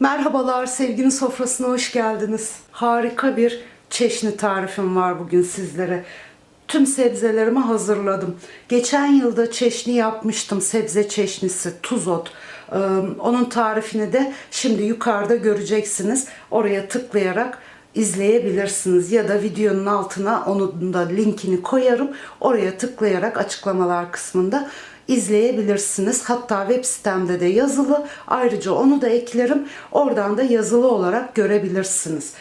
Merhabalar, sevginin sofrasına hoş geldiniz. Harika bir çeşni tarifim var bugün sizlere. Tüm sebzelerimi hazırladım. Geçen yılda çeşni yapmıştım, sebze çeşnisi, tuzot. Ee, Onun tarifini de şimdi yukarıda göreceksiniz. Oraya tıklayarak izleyebilirsiniz ya da videonun altına onun da linkini koyarım. Oraya tıklayarak açıklamalar kısmında izleyebilirsiniz. Hatta web sitemde de yazılı. Ayrıca onu da eklerim. Oradan da yazılı olarak görebilirsiniz.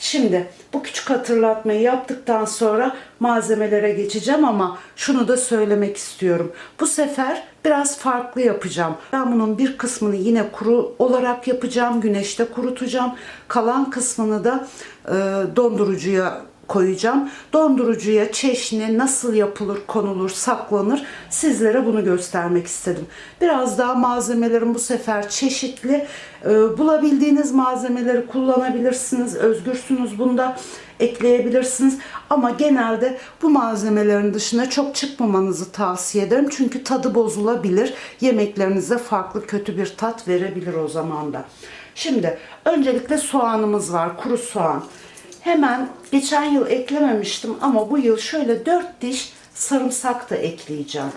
Şimdi bu küçük hatırlatmayı yaptıktan sonra malzemelere geçeceğim ama şunu da söylemek istiyorum. Bu sefer biraz farklı yapacağım. Ben bunun bir kısmını yine kuru olarak yapacağım. Güneşte kurutacağım. Kalan kısmını da e, dondurucuya koyacağım. Dondurucuya çeşni nasıl yapılır, konulur, saklanır sizlere bunu göstermek istedim. Biraz daha malzemelerim bu sefer çeşitli. Ee, bulabildiğiniz malzemeleri kullanabilirsiniz. Özgürsünüz bunda ekleyebilirsiniz. Ama genelde bu malzemelerin dışına çok çıkmamanızı tavsiye ederim. Çünkü tadı bozulabilir. Yemeklerinize farklı kötü bir tat verebilir o zaman da. Şimdi öncelikle soğanımız var. Kuru soğan. Hemen geçen yıl eklememiştim ama bu yıl şöyle 4 diş sarımsak da ekleyeceğim.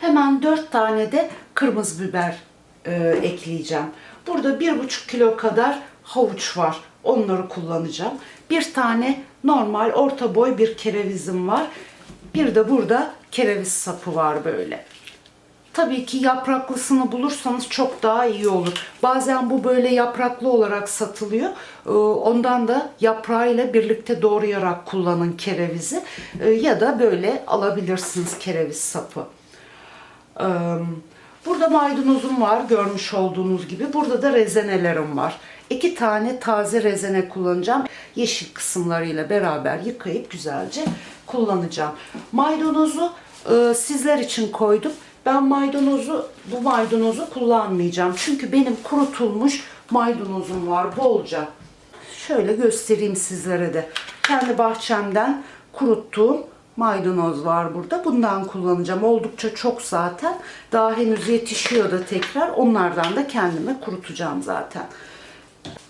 Hemen 4 tane de kırmızı biber e, ekleyeceğim. Burada 1,5 kilo kadar havuç var. Onları kullanacağım. Bir tane normal orta boy bir kerevizim var. Bir de burada kereviz sapı var böyle. Tabii ki yapraklısını bulursanız çok daha iyi olur. Bazen bu böyle yapraklı olarak satılıyor. Ee, Ondan da yaprağıyla birlikte doğrayarak kullanın kerevizi. Ee, Ya da böyle alabilirsiniz kereviz sapı. Ee, Burada maydanozum var görmüş olduğunuz gibi. Burada da rezenelerim var. İki tane taze rezene kullanacağım. Yeşil kısımlarıyla beraber yıkayıp güzelce kullanacağım. Maydanozu e, sizler için koydum. Ben maydanozu, bu maydanozu kullanmayacağım. Çünkü benim kurutulmuş maydanozum var bolca. Şöyle göstereyim sizlere de. Kendi bahçemden kuruttuğum maydanoz var burada. Bundan kullanacağım. Oldukça çok zaten. Daha henüz yetişiyor da tekrar. Onlardan da kendime kurutacağım zaten.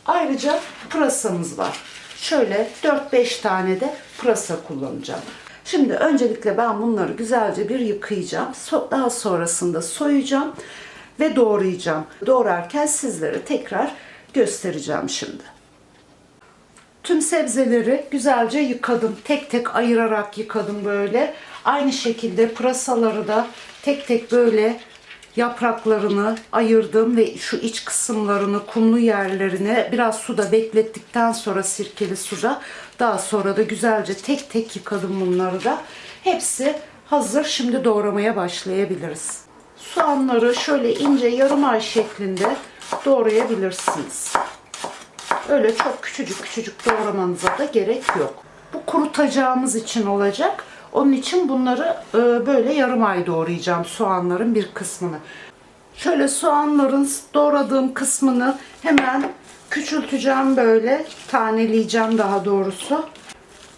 Ayrıca pırasamız var. Şöyle 4-5 tane de pırasa kullanacağım. Şimdi öncelikle ben bunları güzelce bir yıkayacağım. Daha sonrasında soyacağım ve doğrayacağım. Doğrarken sizlere tekrar göstereceğim şimdi. Tüm sebzeleri güzelce yıkadım. Tek tek ayırarak yıkadım böyle. Aynı şekilde pırasaları da tek tek böyle yapraklarını ayırdım ve şu iç kısımlarını, kumlu yerlerini biraz suda beklettikten sonra sirkeli suda daha sonra da güzelce tek tek yıkadım bunları da. Hepsi hazır. Şimdi doğramaya başlayabiliriz. Soğanları şöyle ince yarım ay şeklinde doğrayabilirsiniz. Öyle çok küçücük küçücük doğramanıza da gerek yok. Bu kurutacağımız için olacak. Onun için bunları e, böyle yarım ay doğrayacağım soğanların bir kısmını. Şöyle soğanların doğradığım kısmını hemen küçülteceğim böyle taneleyeceğim daha doğrusu.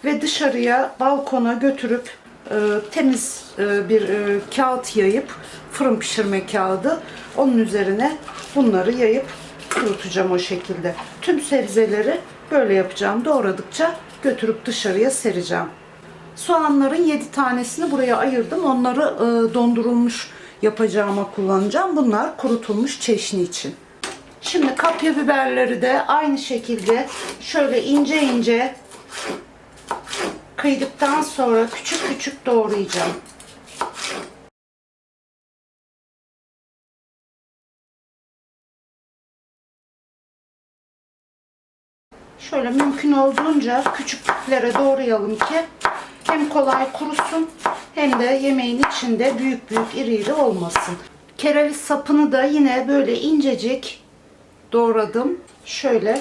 Ve dışarıya balkona götürüp e, temiz e, bir e, kağıt yayıp fırın pişirme kağıdı onun üzerine bunları yayıp kurutacağım o şekilde. Tüm sebzeleri böyle yapacağım. Doğradıkça götürüp dışarıya sereceğim. Soğanların 7 tanesini buraya ayırdım. Onları e, dondurulmuş yapacağıma kullanacağım. Bunlar kurutulmuş çeşni için. Şimdi kapya biberleri de aynı şekilde şöyle ince ince kıydıktan sonra küçük küçük doğrayacağım. Şöyle mümkün olduğunca küçüklere doğrayalım ki hem kolay kurusun hem de yemeğin içinde büyük büyük iri iri olmasın. Kereviz sapını da yine böyle incecik doğradım. Şöyle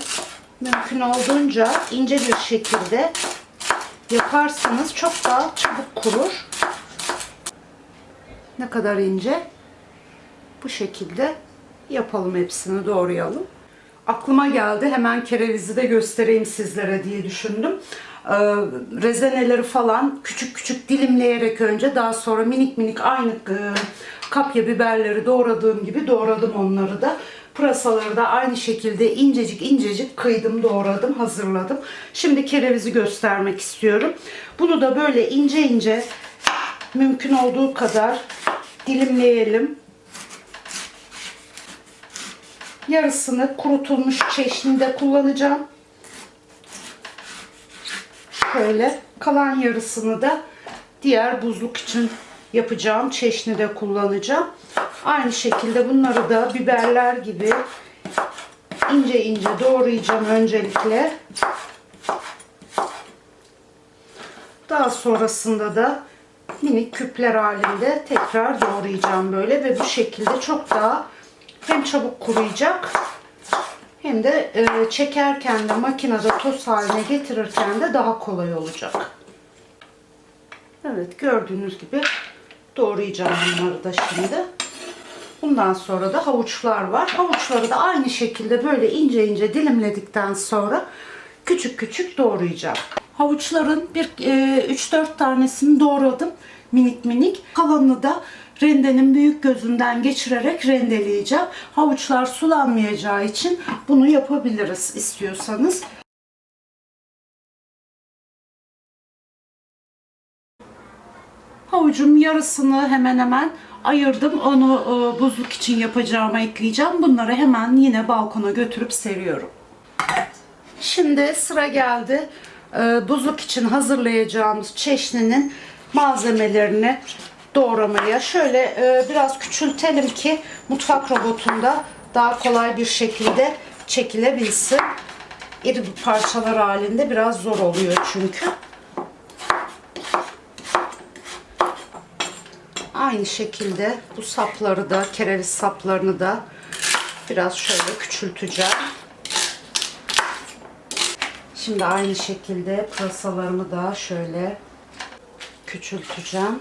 mümkün olduğunca ince bir şekilde yaparsanız çok daha çabuk kurur. Ne kadar ince? Bu şekilde yapalım hepsini doğrayalım. Aklıma geldi hemen kerevizi de göstereyim sizlere diye düşündüm. Ee, rezeneleri falan küçük küçük dilimleyerek önce daha sonra minik minik aynı e, kapya biberleri doğradığım gibi doğradım onları da. Pırasaları da aynı şekilde incecik incecik kıydım, doğradım, hazırladım. Şimdi kerevizi göstermek istiyorum. Bunu da böyle ince ince mümkün olduğu kadar dilimleyelim. Yarısını kurutulmuş çeşnide kullanacağım. Şöyle kalan yarısını da diğer buzluk için yapacağım çeşnide kullanacağım. Aynı şekilde bunları da biberler gibi ince ince doğrayacağım öncelikle. Daha sonrasında da minik küpler halinde tekrar doğrayacağım böyle ve bu şekilde çok daha hem çabuk kuruyacak hem de e, çekerken de makinede toz haline getirirken de daha kolay olacak. Evet gördüğünüz gibi doğrayacağım bunları da şimdi. Bundan sonra da havuçlar var. Havuçları da aynı şekilde böyle ince ince dilimledikten sonra küçük küçük doğrayacağım. Havuçların bir 3-4 tanesini doğradım minik minik. Kalanını da rendenin büyük gözünden geçirerek rendeleyeceğim. Havuçlar sulanmayacağı için bunu yapabiliriz istiyorsanız. Havucun yarısını hemen hemen ayırdım. Onu e, buzluk için yapacağıma ekleyeceğim. Bunları hemen yine balkona götürüp seriyorum. Şimdi sıra geldi e, buzluk için hazırlayacağımız çeşninin malzemelerini doğramaya. Şöyle e, biraz küçültelim ki mutfak robotunda daha kolay bir şekilde çekilebilsin. İri parçalar halinde biraz zor oluyor çünkü. Aynı şekilde bu sapları da, kereviz saplarını da biraz şöyle küçülteceğim. Şimdi aynı şekilde pırasalarımı da şöyle küçülteceğim.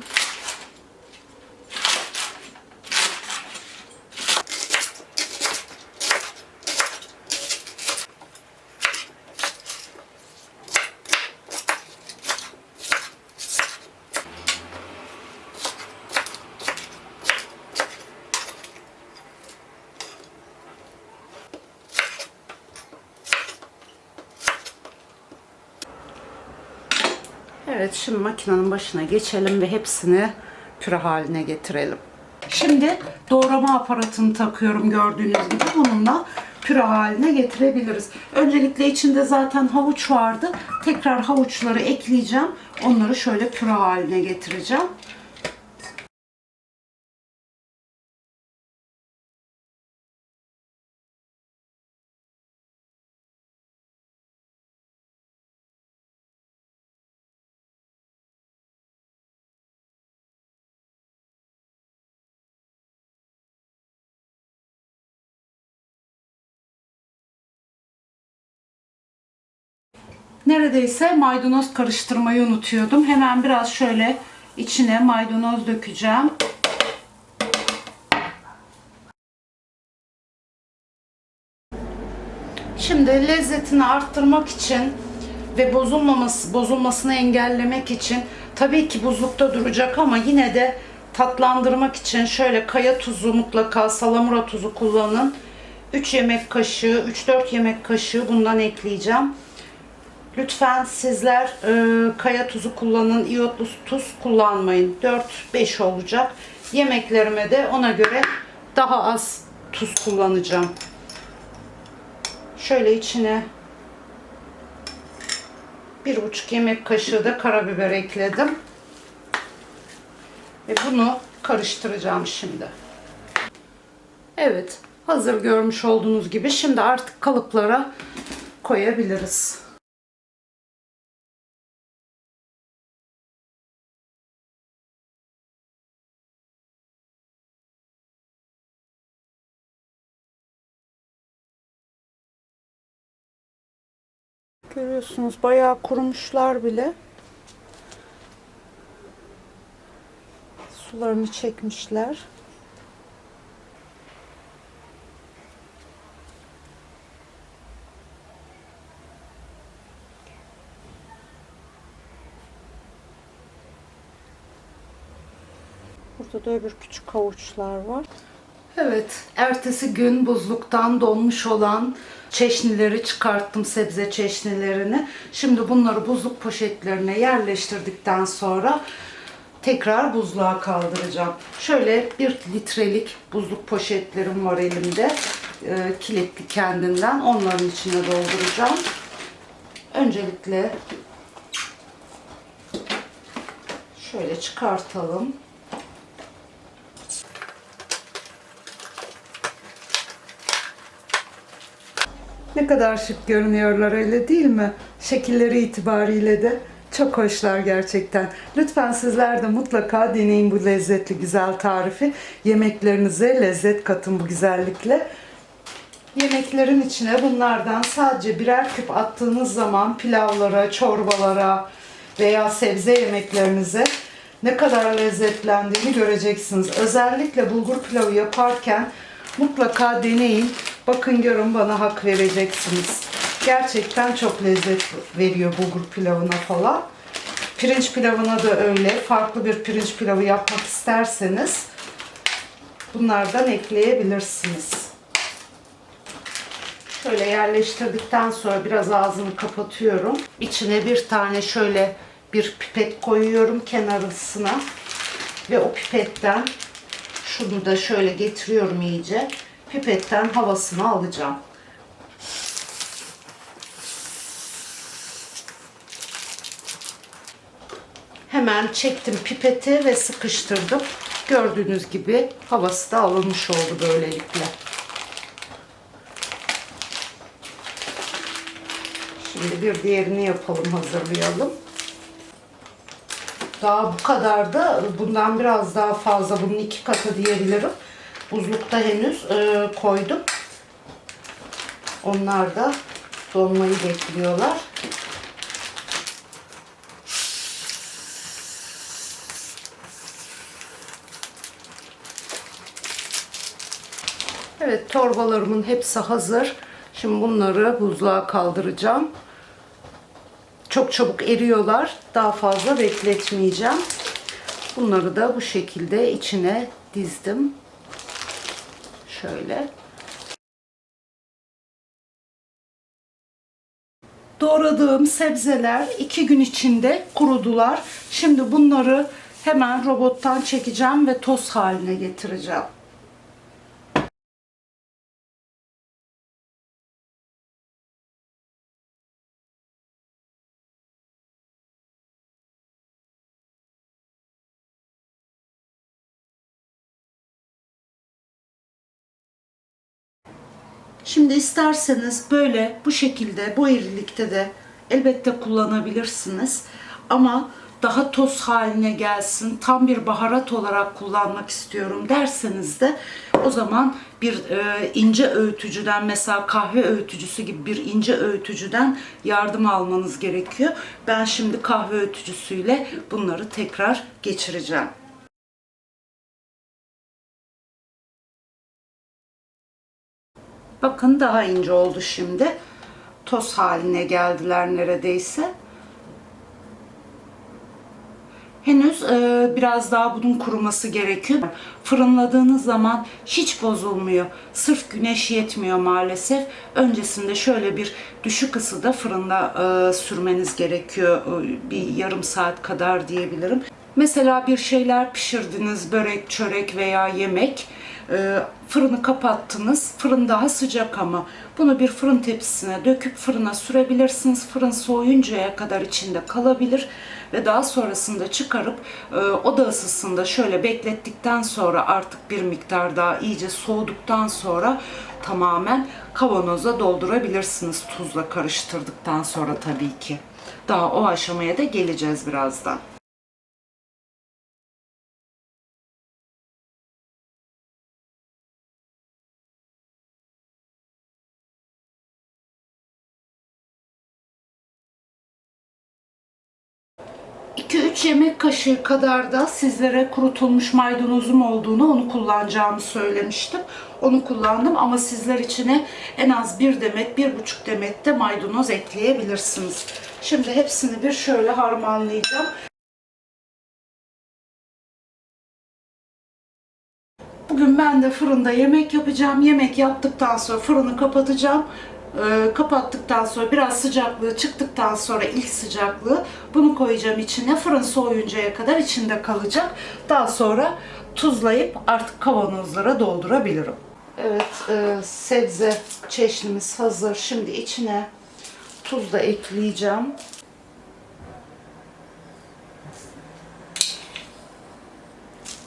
Evet şimdi makinenin başına geçelim ve hepsini püre haline getirelim. Şimdi doğrama aparatını takıyorum gördüğünüz gibi. Bununla püre haline getirebiliriz. Öncelikle içinde zaten havuç vardı. Tekrar havuçları ekleyeceğim. Onları şöyle püre haline getireceğim. Neredeyse maydanoz karıştırmayı unutuyordum. Hemen biraz şöyle içine maydanoz dökeceğim. Şimdi lezzetini arttırmak için ve bozulmaması bozulmasını engellemek için tabii ki buzlukta duracak ama yine de tatlandırmak için şöyle kaya tuzu mutlaka salamura tuzu kullanın. 3 yemek kaşığı, 3-4 yemek kaşığı bundan ekleyeceğim. Lütfen sizler e, kaya tuzu kullanın, iyotlu tuz kullanmayın. 4-5 olacak. Yemeklerime de ona göre daha az tuz kullanacağım. Şöyle içine bir buçuk yemek kaşığı da karabiber ekledim. Ve bunu karıştıracağım şimdi. Evet, hazır görmüş olduğunuz gibi şimdi artık kalıplara koyabiliriz. Görüyorsunuz bayağı kurumuşlar bile. Sularını çekmişler. Burada da öbür küçük havuçlar var. Evet, ertesi gün buzluktan donmuş olan çeşnileri çıkarttım, sebze çeşnilerini. Şimdi bunları buzluk poşetlerine yerleştirdikten sonra tekrar buzluğa kaldıracağım. Şöyle bir litrelik buzluk poşetlerim var elimde. Ee, kilitli kendinden. Onların içine dolduracağım. Öncelikle şöyle çıkartalım. Ne kadar şık görünüyorlar öyle değil mi? Şekilleri itibariyle de çok hoşlar gerçekten. Lütfen sizler de mutlaka deneyin bu lezzetli güzel tarifi. Yemeklerinize lezzet katın bu güzellikle. Yemeklerin içine bunlardan sadece birer küp attığınız zaman pilavlara, çorbalara veya sebze yemeklerinize ne kadar lezzetlendiğini göreceksiniz. Özellikle bulgur pilavı yaparken mutlaka deneyin. Bakın görün bana hak vereceksiniz. Gerçekten çok lezzet veriyor bulgur pilavına falan. Pirinç pilavına da öyle. Farklı bir pirinç pilavı yapmak isterseniz bunlardan ekleyebilirsiniz. Şöyle yerleştirdikten sonra biraz ağzını kapatıyorum. İçine bir tane şöyle bir pipet koyuyorum kenarısına. Ve o pipetten şunu da şöyle getiriyorum iyice. Pipetten havasını alacağım. Hemen çektim pipeti ve sıkıştırdım. Gördüğünüz gibi havası da alınmış oldu böylelikle. Şimdi bir diğerini yapalım, hazırlayalım. Daha bu kadar da bundan biraz daha fazla, bunun iki katı diyebilirim. Buzlukta henüz e, koydum. Onlar da donmayı bekliyorlar. Evet torbalarımın hepsi hazır. Şimdi bunları buzluğa kaldıracağım. Çok çabuk eriyorlar. Daha fazla bekletmeyeceğim. Bunları da bu şekilde içine dizdim. Şöyle. Doğradığım sebzeler iki gün içinde kurudular. Şimdi bunları hemen robottan çekeceğim ve toz haline getireceğim. Şimdi isterseniz böyle bu şekilde bu irilikte de elbette kullanabilirsiniz. Ama daha toz haline gelsin, tam bir baharat olarak kullanmak istiyorum derseniz de o zaman bir e, ince öğütücüden mesela kahve öğütücüsü gibi bir ince öğütücüden yardım almanız gerekiyor. Ben şimdi kahve öğütücüsüyle bunları tekrar geçireceğim. Bakın daha ince oldu şimdi. Toz haline geldiler neredeyse. Henüz e, biraz daha bunun kuruması gerekiyor. Fırınladığınız zaman hiç bozulmuyor. Sırf güneş yetmiyor maalesef. Öncesinde şöyle bir düşük ısıda fırında e, sürmeniz gerekiyor. E, bir yarım saat kadar diyebilirim. Mesela bir şeyler pişirdiniz, börek, çörek veya yemek. E, fırını kapattınız. Fırın daha sıcak ama bunu bir fırın tepsisine döküp fırına sürebilirsiniz. Fırın soğuyuncaya kadar içinde kalabilir ve daha sonrasında çıkarıp e, oda ısısında şöyle beklettikten sonra artık bir miktar daha iyice soğuduktan sonra tamamen kavanoza doldurabilirsiniz tuzla karıştırdıktan sonra tabii ki. Daha o aşamaya da geleceğiz birazdan. Kaşığı kadar da sizlere kurutulmuş maydanozum olduğunu onu kullanacağımı söylemiştim. Onu kullandım ama sizler içine en az bir demet, bir buçuk demet de maydanoz ekleyebilirsiniz. Şimdi hepsini bir şöyle harmanlayacağım. Bugün ben de fırında yemek yapacağım. Yemek yaptıktan sonra fırını kapatacağım. Ee, kapattıktan sonra biraz sıcaklığı çıktıktan sonra ilk sıcaklığı bunu koyacağım içine. Fırın soğuyuncaya kadar içinde kalacak. Daha sonra tuzlayıp artık kavanozlara doldurabilirim. Evet, e, sebze çeşnimiz hazır. Şimdi içine tuz da ekleyeceğim.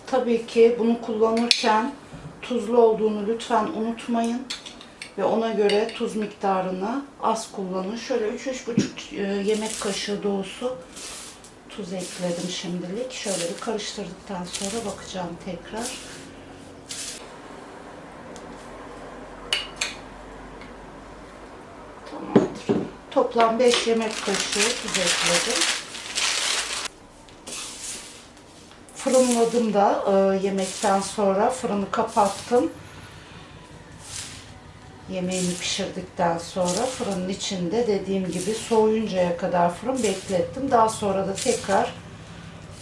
Tabii ki bunu kullanırken tuzlu olduğunu lütfen unutmayın ve ona göre tuz miktarını az kullanın. Şöyle 3-3,5 e, yemek kaşığı dolusu tuz ekledim şimdilik. Şöyle bir karıştırdıktan sonra bakacağım tekrar. Tamamdır. Toplam 5 yemek kaşığı tuz ekledim. Fırınladım da e, yemekten sonra fırını kapattım. Yemeğimi pişirdikten sonra fırının içinde dediğim gibi soğuyuncaya kadar fırın beklettim. Daha sonra da tekrar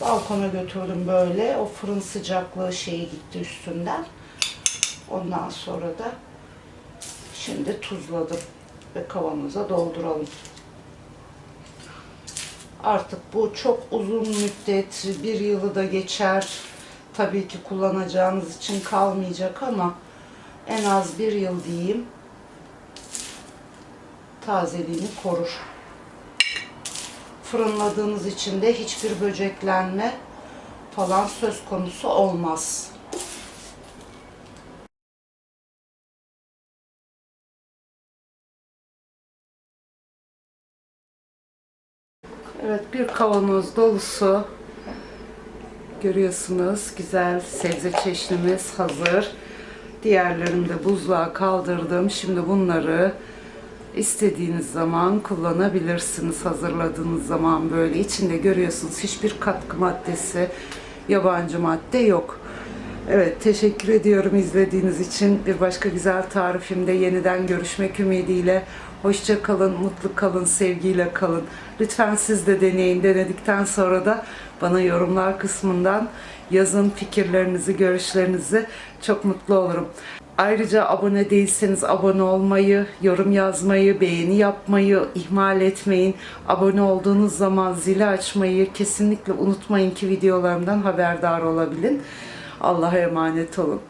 balkona götürdüm böyle. O fırın sıcaklığı şeyi gitti üstünden. Ondan sonra da şimdi tuzladım ve kavanoza dolduralım. Artık bu çok uzun müddet, bir yılı da geçer. Tabii ki kullanacağınız için kalmayacak ama en az bir yıl diyeyim tazeliğini korur. Fırınladığınız için de hiçbir böceklenme falan söz konusu olmaz. Evet bir kavanoz dolusu görüyorsunuz güzel sebze çeşnimiz hazır. Diğerlerini de buzluğa kaldırdım. Şimdi bunları istediğiniz zaman kullanabilirsiniz. Hazırladığınız zaman böyle içinde görüyorsunuz hiçbir katkı maddesi, yabancı madde yok. Evet teşekkür ediyorum izlediğiniz için. Bir başka güzel tarifimde yeniden görüşmek ümidiyle. Hoşça kalın, mutlu kalın, sevgiyle kalın. Lütfen siz de deneyin. Denedikten sonra da bana yorumlar kısmından yazın fikirlerinizi, görüşlerinizi. Çok mutlu olurum. Ayrıca abone değilseniz abone olmayı, yorum yazmayı, beğeni yapmayı ihmal etmeyin. Abone olduğunuz zaman zili açmayı kesinlikle unutmayın ki videolarımdan haberdar olabilin. Allah'a emanet olun.